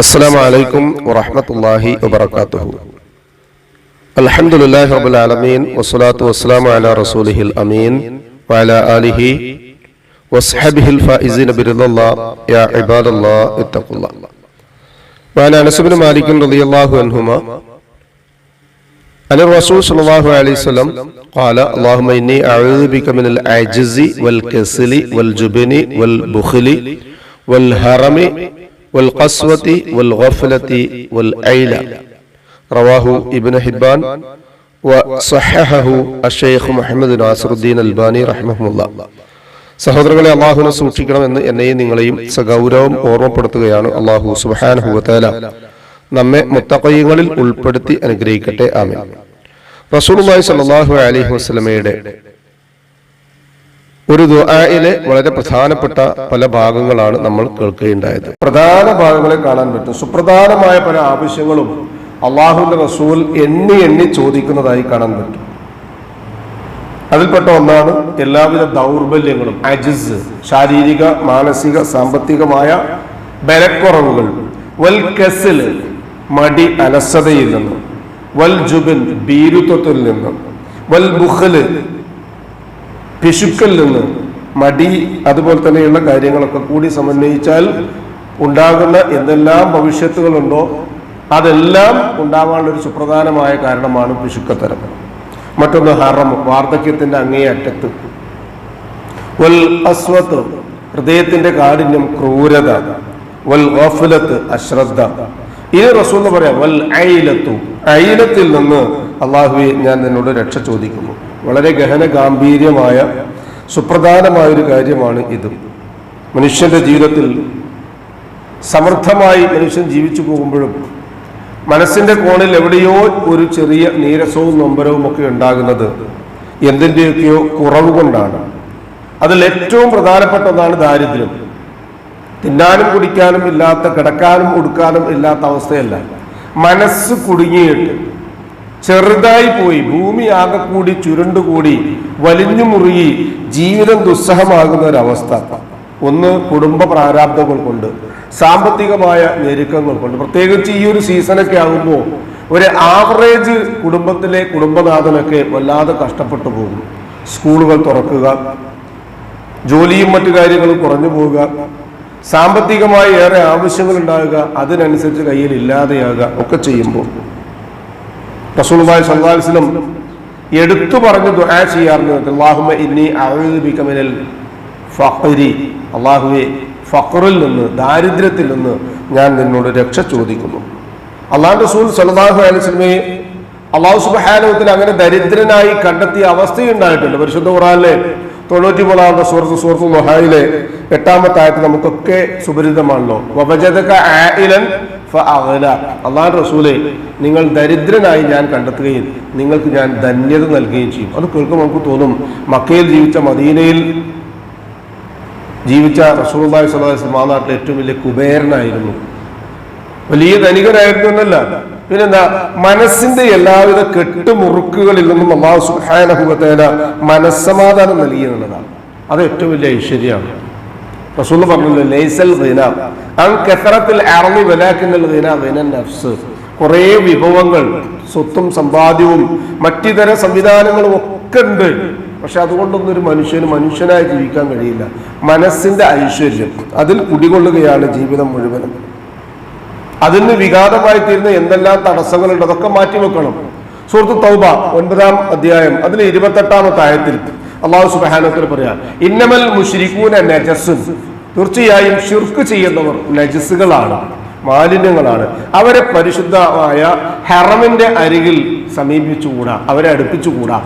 السلام عليكم ورحمة الله وبركاته الحمد لله رب العالمين والصلاة والسلام على رسوله الأمين وعلى آله وصحبه الفائزين برضا الله يا عباد الله اتقوا الله وعن أنس بن مالك رضي الله عنهما عن الرسول صلى الله عليه وسلم قال اللهم إني أعوذ بك من العجز والكسل والجبن والبخل والهرم വൽഖസ്വത്തി വൽഖഫലത്തി വൽഐല റവാഹു ഇബ്നു ഹിബ്ബാൻ വസഹഹഹു അഷൈഖ് മുഹമ്മദ് നാസറുദ്ദീൻ അൽബാനി റഹ്മഹുല്ല. സഹോദരങ്ങളെ അള്ളാഹുവിനെ സൂക്ഷിക്കണമെന്ന് എന്നെയും നിങ്ങളെയും സഗൗരവം ഓർമ്മപ്പെടുത്തുകയാണ് അള്ളാഹു സുബാനഹുവല നമ്മെ മുത്തക്കയ്യങ്ങളിൽ ഉൾപ്പെടുത്തി അനുഗ്രഹിക്കട്ടെ. ആമേ റസൂലുമായി സല്ലാഹു അലഹി വസ്ലമയുടെ ഒരു ദുആയിലെ വളരെ പ്രധാനപ്പെട്ട പല ഭാഗങ്ങളാണ് നമ്മൾ കേൾക്കുകയുണ്ടായത്. പ്രധാന ഭാഗങ്ങളെ കാണാൻ പറ്റും. സുപ്രധാനമായ പല ആവശ്യങ്ങളും അള്ളാഹുവിന്റെ റസൂൽ എണ്ണി എണ്ണി ചോദിക്കുന്നതായി കാണാൻ പറ്റും. അതിൽപ്പെട്ട ഒന്നാണ് എല്ലാവിധ ദൗർബല്യങ്ങളും അജിസ് ശാരീരിക മാനസിക സാമ്പത്തികമായ ബലക്കുറവുകൾ. വൽ കെസിൽ മടി അലസതയിൽ നിന്നും. വൽ ജുബിൻ ഭീരുത്വത്തിൽ നിന്നും. വൽ ബുഖൽ പിശുക്കൽ നിന്ന് മടി അതുപോലെ തന്നെയുള്ള കാര്യങ്ങളൊക്കെ കൂടി സമന്വയിച്ചാൽ ഉണ്ടാകുന്ന എന്തെല്ലാം ഭവിഷ്യത്തുകളുണ്ടോ അതെല്ലാം ഒരു സുപ്രധാനമായ കാരണമാണ് പിശുക്കത്തരം. മറ്റൊന്ന് ഹറം വാർദ്ധക്യത്തിന്റെ അങ്ങേ അറ്റത്ത് വൽ അസ്വത്ത് ഹൃദയത്തിന്റെ കാഠിന്യം ക്രൂരത. വൽ ഗഫലത്ത് അശ്രദ്ധ. ഈ റസൂൽ പറയാം വൽ ഐലത്തു. ഐലത്തിൽ നിന്ന് അള്ളാഹുവെ ഞാൻ നിന്നോട് രക്ഷ ചോദിക്കുന്നു. വളരെ ഗഹന ഗാംഭീര്യമായ സുപ്രധാനമായൊരു കാര്യമാണ് ഇത്. മനുഷ്യന്റെ ജീവിതത്തിൽ സമർത്ഥമായി മനുഷ്യൻ ജീവിച്ചു പോകുമ്പോഴും മനസ്സിന്റെ കോണിൽ എവിടെയോ ഒരു ചെറിയ നീരസവും നൊമ്പരവും ഒക്കെ ഉണ്ടാകുന്നത് എന്തിന്റെയൊക്കെയോ കുറവ് കൊണ്ടാണ്. അതിൽ ഏറ്റവും പ്രധാനപ്പെട്ട ഒന്നാണ് ദാരിദ്ര്യം. തിന്നാനും കുടിക്കാനും ഇല്ലാത്ത കിടക്കാനും ഉടുക്കാനും ഇല്ലാത്ത അവസ്ഥയല്ല. മനസ്സ് കുടുങ്ങിയിട്ട് ചെറുതായി പോയി. ഭൂമി ആകെ കൂടി ചുരുണ്ടുകൂടി വലിഞ്ഞു മുറുകി ജീവിതം ദുസ്സഹമാകുന്ന ഒരവസ്ഥ ഒന്ന് കുടുംബ പ്രാരാബ്ദങ്ങൾ കൊണ്ട് സാമ്പത്തികമായ ഞെരുക്കങ്ങൾ കൊണ്ട്. പ്രത്യേകിച്ച് ഈ ഒരു സീസണൊക്കെ ആകുമ്പോൾ ഒരു ആവറേജ് കുടുംബത്തിലെ കുടുംബനാഥനൊക്കെ വല്ലാതെ കഷ്ടപ്പെട്ടു പോകും. സ്കൂളുകൾ തുറക്കുക ജോലിയും മറ്റു കാര്യങ്ങളും കുറഞ്ഞു പോവുക സാമ്പത്തികമായി ഏറെ ആവശ്യങ്ങൾ ഉണ്ടാകുക അതിനനുസരിച്ച് കയ്യിൽ ഇല്ലാതെയാകുക ഒക്കെ ചെയ്യുമ്പോൾ റസൂലുള്ളാഹി അലൈഹി വസല്ലം എടുത്തു പറഞ്ഞ് ദുആ ചെയ്യാറുണ്ട് അല്ലാഹുമ്മ ഇന്നി അഊദു ബിക മിനൽ ഫഖരി. അല്ലാഹുവേ ഫഖറിൽ നിന്ന് ദാരിദ്ര്യത്തിൽ നിന്ന് ഞാൻ നിന്നോട് രക്ഷ ചോദിക്കുന്നു. അള്ളാഹു റസൂൽ സല്ലല്ലാഹു അലൈഹി വസല്ലമയെ അള്ളാഹു സുബ്ഹാനഹു അങ്ങനെ ദരിദ്രനായി കണ്ടെത്തിയ അവസ്ഥയുണ്ടായിട്ടുണ്ട്. പരിശുദ്ധ ഖുർആനിലെ തൊണ്ണൂറ്റി മൂന്നാമത്തെ സുഹൃത്ത് സുഹൃത്ത് ലൊഹായിലെ എട്ടാമത്തെ ആയത്ത് നമുക്കൊക്കെ സുപരിതമാണല്ലോ വബജദക ആയിലൻ അള്ളാഹു റസൂലെ നിങ്ങൾ ദരിദ്രനായി ഞാൻ കണ്ടെത്തുകയും നിങ്ങൾക്ക് ഞാൻ ധന്യത നൽകുകയും ചെയ്യും. അത് കേൾക്കുമ്പോൾ നമുക്ക് തോന്നും മക്കയിൽ ജീവിച്ച മദീനയിൽ ജീവിച്ച റസൂൽബായ് സ്വലാസ് ആ നാട്ടിലെ ഏറ്റവും വലിയ കുബേരനായിരുന്നു. വലിയ ധനികനായിരുന്നു എന്നല്ല. പിന്നെന്താ മനസ്സിന്റെ എല്ലാവിധ കെട്ടുമുറുക്കുകളിൽ നിന്നും അള്ളാഹു സുഹാനഹുബത്തേന മനസ്സമാധാനം നൽകി എന്നുള്ളതാണ്. അത് ഏറ്റവും വലിയ ഐശ്വര്യമാണ്. റസൂൽ പറഞ്ഞല്ലോ ലൈസൽ കുറേ വിഭവങ്ങൾ സ്വത്തും സമ്പാദ്യവും മറ്റിതര സംവിധാനങ്ങളും ഒക്കെ ഉണ്ട് പക്ഷെ അതുകൊണ്ടൊന്നും ഒരു മനുഷ്യന് മനുഷ്യനായി ജീവിക്കാൻ കഴിയില്ല. മനസ്സിന്റെ ഐശ്വര്യം അതിൽ കുടികൊള്ളുകയാണ് ജീവിതം മുഴുവനും. അതിന് വിഘാതമായി തീരുന്ന എന്തെല്ലാം തടസ്സങ്ങളുണ്ട് അതൊക്കെ മാറ്റിവെക്കണം സുഹൃത്ത് തൗബ ഒൻപതാം അധ്യായം അതിൽ ഇരുപത്തെട്ടാമത്തെ ആയത്തിൽ അള്ളാഹു സുബാനത്തിൽ പറയാം ഇന്നമൽ മുഷിരിക്കൂന നജസുൻ. തീർച്ചയായും ഷിർക്ക് ചെയ്യുന്നവർ നജസുകളാണ് മാലിന്യങ്ങളാണ്. അവരെ പരിശുദ്ധമായ ഹെറമിന്റെ അരികിൽ സമീപിച്ചുകൂടാ അവരെ അടുപ്പിച്ചുകൂടാ.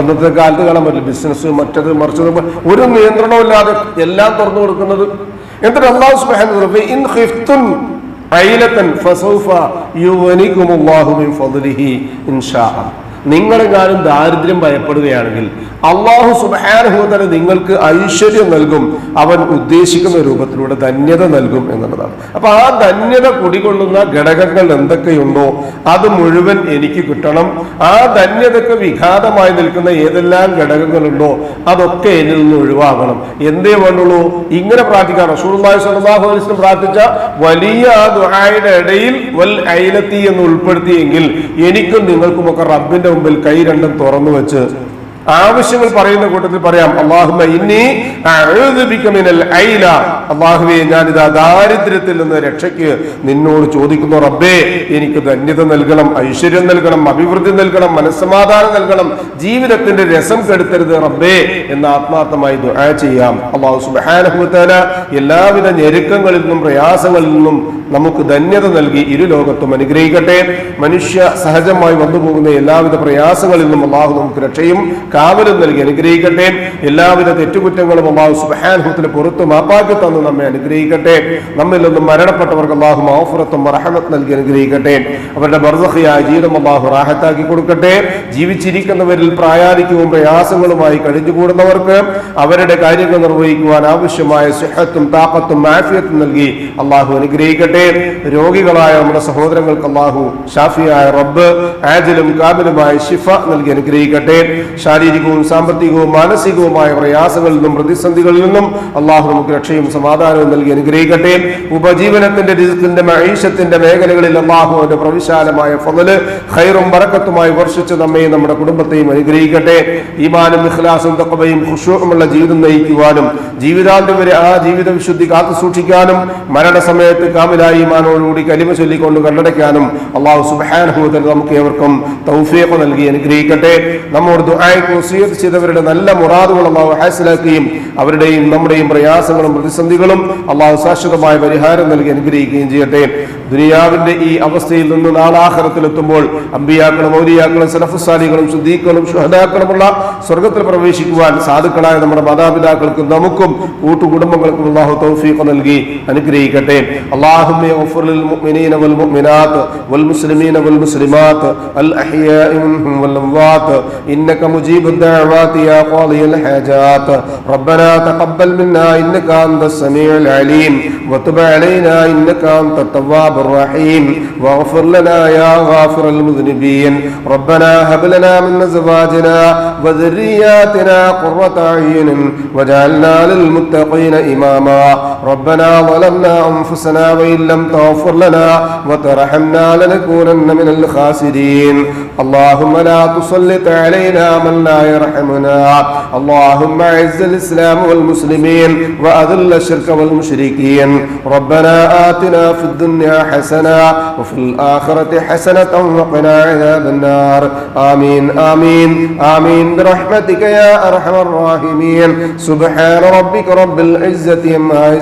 ഇന്നത്തെ കാലത്ത് കാണാൻ പറ്റില്ല ബിസിനസ് മറ്റത് മറിച്ചത് ഒരു നിയന്ത്രണമില്ലാതെ എല്ലാം തുറന്നു കൊടുക്കുന്നത്. എന്നിട്ട് അള്ളാഹു നിങ്ങളെങ്ങാനും ദാരിദ്ര്യം ഭയപ്പെടുകയാണെങ്കിൽ അള്ളാഹു സുബാനുഭൂതന നിങ്ങൾക്ക് ഐശ്വര്യം നൽകും. അവൻ ഉദ്ദേശിക്കുന്ന രൂപത്തിലൂടെ ധന്യത നൽകും എന്നുള്ളതാണ്. അപ്പൊ ആ ധന്യത കുടികൊള്ളുന്ന ഘടകങ്ങൾ എന്തൊക്കെയുണ്ടോ അത് മുഴുവൻ എനിക്ക് കിട്ടണം. ആ ധന്യതക്ക് വിഘാതമായി നിൽക്കുന്ന ഏതെല്ലാം ഘടകങ്ങളുണ്ടോ അതൊക്കെ എന്നിൽ നിന്ന് ഒഴിവാകണം. എന്തേ വേണ്ടുള്ളൂ? ഇങ്ങനെ പ്രാർത്ഥിക്കാൻ വസല്ലം പ്രാർത്ഥിച്ച വലിയ ആ ദുആയുടെ ഇടയിൽ വൽ ഐലത്തി എന്ന് ഉൾപ്പെടുത്തിയെങ്കിൽ എനിക്കും നിങ്ങൾക്കുമൊക്കെ റബ്ബിന്റെ മുമ്പിൽ കൈ രണ്ടും തുറന്നു വെച്ച് ആവശ്യങ്ങൾ പറയുന്ന കൂട്ടത്തിൽ പറയാം അള്ളാഹുമ ഇന്നി മിനൽ ഐല. അള്ളാഹുവെ ഞാനിതാ ദാരിദ്ര്യത്തിൽ നിന്ന് രക്ഷയ്ക്ക് നിന്നോട് ചോദിക്കുന്നു റബ്ബേ എനിക്ക് ധന്യത നൽകണം ഐശ്വര്യം നൽകണം അഭിവൃദ്ധി നൽകണം മനസ്സമാധാനം നൽകണം ജീവിതത്തിന്റെ രസം കെടുത്തരുത് റബ്ബേ എന്ന് ആത്മാർത്ഥമായി ചെയ്യാം. അള്ളാഹു സുബാനഹുത്താല എല്ലാവിധ ഞെരുക്കങ്ങളിൽ നിന്നും പ്രയാസങ്ങളിൽ നിന്നും നമുക്ക് ധന്യത നൽകി ഇരു ലോകത്തും അനുഗ്രഹിക്കട്ടെ. മനുഷ്യ സഹജമായി വന്നുപോകുന്ന എല്ലാവിധ പ്രയാസങ്ങളിൽ നിന്നും അള്ളാഹു നമുക്ക് രക്ഷയും കാവലും നൽകി അനുഗ്രഹിക്കട്ടെ. എല്ലാവിധ തെറ്റുകുറ്റങ്ങളും അള്ളാഹു സുബാൻഹുത്തിന് പുറത്തു മാപ്പാക്കി തന്ന്. നമ്മെ അനുഗ്രഹിക്കട്ടെ. നമ്മിൽ നിന്നും മരണപ്പെട്ടവർക്ക് അള്ളാഹു മാഫുറത്തും റഹമത്ത് നൽകി അനുഗ്രഹിക്കട്ടെ. അവരുടെ ബർദഹയായ ജീവിതം അള്ളാഹു റാഹത്താക്കി കൊടുക്കട്ടെ. ജീവിച്ചിരിക്കുന്നവരിൽ പ്രായാധിക്യവും പ്രയാസങ്ങളുമായി കഴിഞ്ഞുകൂടുന്നവർക്ക് അവരുടെ കാര്യങ്ങൾ നിർവഹിക്കുവാൻ ആവശ്യമായ സുഹത്തും താപത്തും മാഫിയത്തും നൽകി അള്ളാഹു അനുഗ്രഹിക്കട്ടെ. രോഗികളായ നമ്മുടെ സഹോദരങ്ങൾക്ക് അള്ളാഹു ഷാഫിയായ റബ്ബ് ആജിലും കാബിലുമായ ഷിഫ നൽകി അനുഗ്രഹിക്കട്ടെ. ശാരീരികവും സാമ്പത്തികവും മാനസികവുമായ പ്രയാസങ്ങളിൽ നിന്നും പ്രതിസന്ധികളിൽ നിന്നും അള്ളാഹു നമുക്ക് രക്ഷയും സമാധാനവും നൽകി അനുഗ്രഹിക്കട്ടെ. ഉപജീവനത്തിന്റെ രിസ്കിന്റെ മഹീഷത്തിന്റെ മേഖലകളിൽ അള്ളാഹു അവന്റെ പ്രവിശാലമായ ഫതൽ ഹൈറും വറക്കത്തുമായി വർഷിച്ച് നമ്മയും നമ്മുടെ കുടുംബത്തെയും അനുഗ്രഹിക്കട്ടെ. ഈമാനും ഇഖ്ലാസും തക്കവയും ഖുഷുമുള്ള ജീവിതം നയിക്കുവാനും ജീവിതാന്ത്യം വരെ ആ ജീവിത വിശുദ്ധി കാത്തു സൂക്ഷിക്കാനും മരണസമയത്ത് കാമിലായി ഈമാനോടുകൂടി കലിമ ചൊല്ലിക്കൊണ്ട് കണ്ടടയ്ക്കാനും അള്ളാഹു സുബാനുഭവത്തിൽ നമുക്ക് ഏവർക്കും തൗഫീഖ് നൽകി അനുഗ്രഹിക്കട്ടെ. നമ്മോട് ദുആയ്ക്ക് വസിയത്ത് ചെയ്തവരുടെ നല്ല മുറാദുകൾ അള്ളാഹു ഹാസിലാക്കുകയും അവരുടെയും നമ്മുടെയും പ്രയാസങ്ങളും പ്രതിസന്ധികളും അള്ളാഹു ശാശ്വതമായ പരിഹാരം നൽകി അനുഗ്രഹിക്കുകയും ചെയ്യട്ടെ ദുനിയാവിന്റെ ഈ അവസ്ഥയിൽ നിന്ന് നാളാഹരത്തിലെത്തുമ്പോൾ അമ്പിയാക്കളും മൗലിയാക്കളും സലഫുസാലികളും ശുദ്ധീക്കളും ഷുഹദാക്കളുമുള്ള സ്വർഗത്തിൽ പ്രവേശിക്കുവാൻ സാധുക്കളായ നമ്മുടെ മാതാപിതാക്കൾക്കും നമുക്കും കൂട്ടുകുടുംബങ്ങൾക്കും അള്ളാഹു തൗഫീഖ് നൽകി അനുഗ്രഹിക്കട്ടെ അള്ളാഹുമ്മ اغفر للمؤمنين والمؤمنات والمسلمين والمسلمات الأحياء منهم والأموات إنك مجيب الدعوات يا قاضي الحاجات. ربنا تقبل منا إنك أنت السميع العليم وتب علينا إنك أنت التواب الرحيم واغفر لنا يا غافر المذنبين. ربنا هب لنا من أزواجنا وذرياتنا قرة أعين واجعلنا للمتقين إماما. ربنا ظلمنا أنفسنا وإن لم تغفر لنا وترحمنا لنكونن من الخاسرين. اللهم لا تسلط علينا من لا يرحمنا. اللهم أعز الإسلام والمسلمين وأذل الشرك والمشركين. ربنا آتنا في الدنيا حسنة وفي الآخرة حسنة وقنا عذاب النار. آمين آمين آمين. برحمتك يا أرحم الراحمين. سبحان ربك رب العزة عما